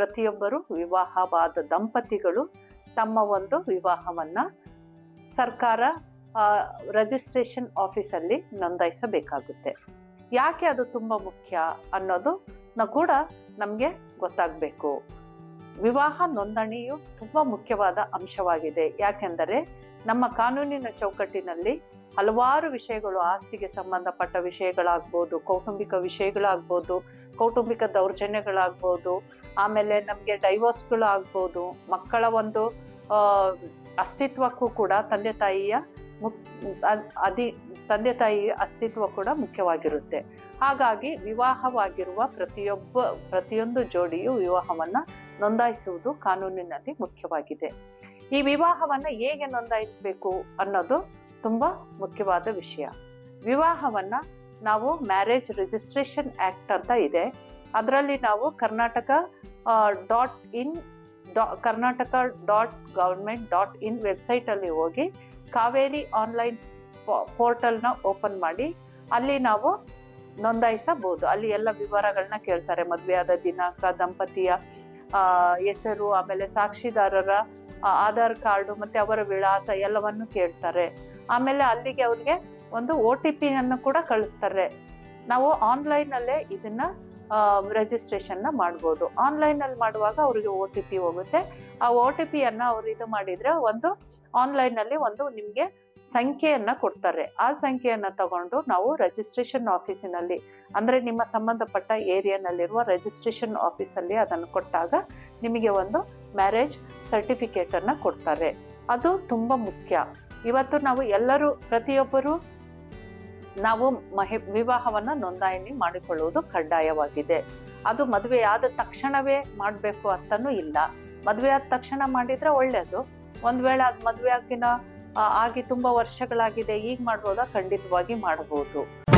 ಪ್ರತಿಯೊಬ್ಬರು ವಿವಾಹವಾದ ದಂಪತಿಗಳು ತಮ್ಮ ಒಂದು ವಿವಾಹವನ್ನ ಸರ್ಕಾರ ರಿಜಿಸ್ಟ್ರೇಷನ್ ಆಫೀಸಲ್ಲಿ ನೋಂದಾಯಿಸಬೇಕಾಗುತ್ತೆ. ಯಾಕೆ ಅದು ತುಂಬ ಮುಖ್ಯ ಅನ್ನೋದು ಕೂಡ ನಮಗೆ ಗೊತ್ತಾಗಬೇಕು. ವಿವಾಹ ನೋಂದಣಿಯು ತುಂಬ ಮುಖ್ಯವಾದ ಅಂಶವಾಗಿದೆ. ಯಾಕೆಂದರೆ ನಮ್ಮ ಕಾನೂನಿನ ಚೌಕಟ್ಟಿನಲ್ಲಿ ಹಲವಾರು ವಿಷಯಗಳು ಆಸ್ತಿಗೆ ಸಂಬಂಧಪಟ್ಟ ವಿಷಯಗಳಾಗ್ಬೋದು, ಕೌಟುಂಬಿಕ ವಿಷಯಗಳಾಗ್ಬೋದು ಕೌಟುಂಬಿಕ ದೌರ್ಜನ್ಯಗಳಾಗ್ಬೋದು, ಆಮೇಲೆ ನಮಗೆ ಡೈವೋರ್ಸ್ಗಳು ಆಗ್ಬೋದು ಮಕ್ಕಳ ಒಂದು ಅಸ್ತಿತ್ವಕ್ಕೂ ಕೂಡ ತಂದೆ ತಾಯಿಯ ಮುಕ್ ಅದಿ, ತಂದೆ ತಾಯಿಯ ಅಸ್ತಿತ್ವ ಕೂಡ ಮುಖ್ಯವಾಗಿರುತ್ತೆ. ಹಾಗಾಗಿ ವಿವಾಹವಾಗಿರುವ ಪ್ರತಿಯೊಬ್ಬ, ಪ್ರತಿಯೊಂದು ಜೋಡಿಯು ವಿವಾಹವನ್ನ ನೋಂದಾಯಿಸುವುದು ಕಾನೂನಿನಲ್ಲಿ ಮುಖ್ಯವಾಗಿದೆ. ಈ ವಿವಾಹವನ್ನ ಹೇಗೆ ನೋಂದಾಯಿಸಬೇಕು ಅನ್ನೋದು ತುಂಬಾ ಮುಖ್ಯವಾದ ವಿಷಯ. ವಿವಾಹವನ್ನ ನಾವು ಮ್ಯಾರೇಜ್ ರಿಜಿಸ್ಟ್ರೇಷನ್ ಆ್ಯಕ್ಟ್ ಅಂತ ಇದೆ. ಅದರಲ್ಲಿ ನಾವು ಕರ್ನಾಟಕ ಡಾಟ್ ಇನ್ ಡಾ Karnataka dot government dot in ವೆಬ್ಸೈಟಲ್ಲಿ ಹೋಗಿ ಕಾವೇರಿ ಆನ್ಲೈನ್ ಪೋರ್ಟಲ್ನ ಓಪನ್ ಮಾಡಿ ಅಲ್ಲಿ ನಾವು ನೋಂದಾಯಿಸಬಹುದು. ಅಲ್ಲಿ ಎಲ್ಲ ವಿವರಗಳನ್ನ ಕೇಳ್ತಾರೆ. ಮದುವೆಯಾದ ದಿನಾಂಕ, ದಂಪತಿಯ ಹೆಸರು, ಆಮೇಲೆ ಸಾಕ್ಷಿದಾರರ ಆಧಾರ್ ಕಾರ್ಡು ಮತ್ತೆ ಅವರ ವಿಳಾಸ ಎಲ್ಲವನ್ನು ಕೇಳ್ತಾರೆ. ಆಮೇಲೆ ಅಲ್ಲಿಗೆ ಅವ್ರಿಗೆ ಒಂದು ಓ ಟಿ ಪಿಯನ್ನು ಕೂಡ ಕಳಿಸ್ತಾರೆ. ನಾವು ಆನ್ಲೈನಲ್ಲೇ ಇದನ್ನ ರಿಜಿಸ್ಟ್ರೇಷನ್ನ ಮಾಡ್ಬೋದು. ಆನ್ಲೈನಲ್ಲಿ ಮಾಡುವಾಗ ಅವರಿಗೆ ಒ ಟಿ ಪಿ ಹೋಗುತ್ತೆ. ಆ ಒ ಟಿ ಪಿಯನ್ನು ಅವ್ರು ಇದು ಮಾಡಿದ್ರೆ ಒಂದು ಆನ್ಲೈನಲ್ಲಿ ಒಂದು ನಿಮಗೆ ಸಂಖ್ಯೆಯನ್ನು ಕೊಡ್ತಾರೆ. ಆ ಸಂಖ್ಯೆಯನ್ನು ತಗೊಂಡು ನಾವು ರಿಜಿಸ್ಟ್ರೇಷನ್ ಆಫೀಸಿನಲ್ಲಿ ಅಂದ್ರೆ ನಿಮ್ಮ ಸಂಬಂಧಪಟ್ಟ ಏರಿಯಾನಲ್ಲಿರುವ ರಿಜಿಸ್ಟ್ರೇಷನ್ ಆಫೀಸಲ್ಲಿ ಅದನ್ನು ಕೊಟ್ಟಾಗ ನಿಮಗೆ ಒಂದು ಮ್ಯಾರೇಜ್ ಸರ್ಟಿಫಿಕೇಟ್ ಅನ್ನ ಕೊಡ್ತಾರೆ. ಅದು ತುಂಬಾ ಮುಖ್ಯ. ಇವತ್ತು ನಾವು ಎಲ್ಲರೂ, ಪ್ರತಿಯೊಬ್ಬರು ನಾವು ಮಹಿ, ವಿವಾಹವನ್ನ ನೋಂದಾಯಣಿ ಮಾಡಿಕೊಳ್ಳುವುದು ಕಡ್ಡಾಯವಾಗಿದೆ. ಅದು ಮದುವೆ ಆದ ತಕ್ಷಣವೇ ಮಾಡಬೇಕು ಅಂತನೂ ಇಲ್ಲ. ಮದುವೆ ಆದ ತಕ್ಷಣ ಮಾಡಿದ್ರೆ ಒಳ್ಳೇದು. ಒಂದ್ ವೇಳೆ ಅದು ಮದುವೆ ಆಗಿನ ಆಗಿ ತುಂಬಾ ವರ್ಷಗಳಾಗಿದೆ, ಈಗ ಮಾಡ್ಬೋದಾ? ಖಂಡಿತವಾಗಿ ಮಾಡಬಹುದು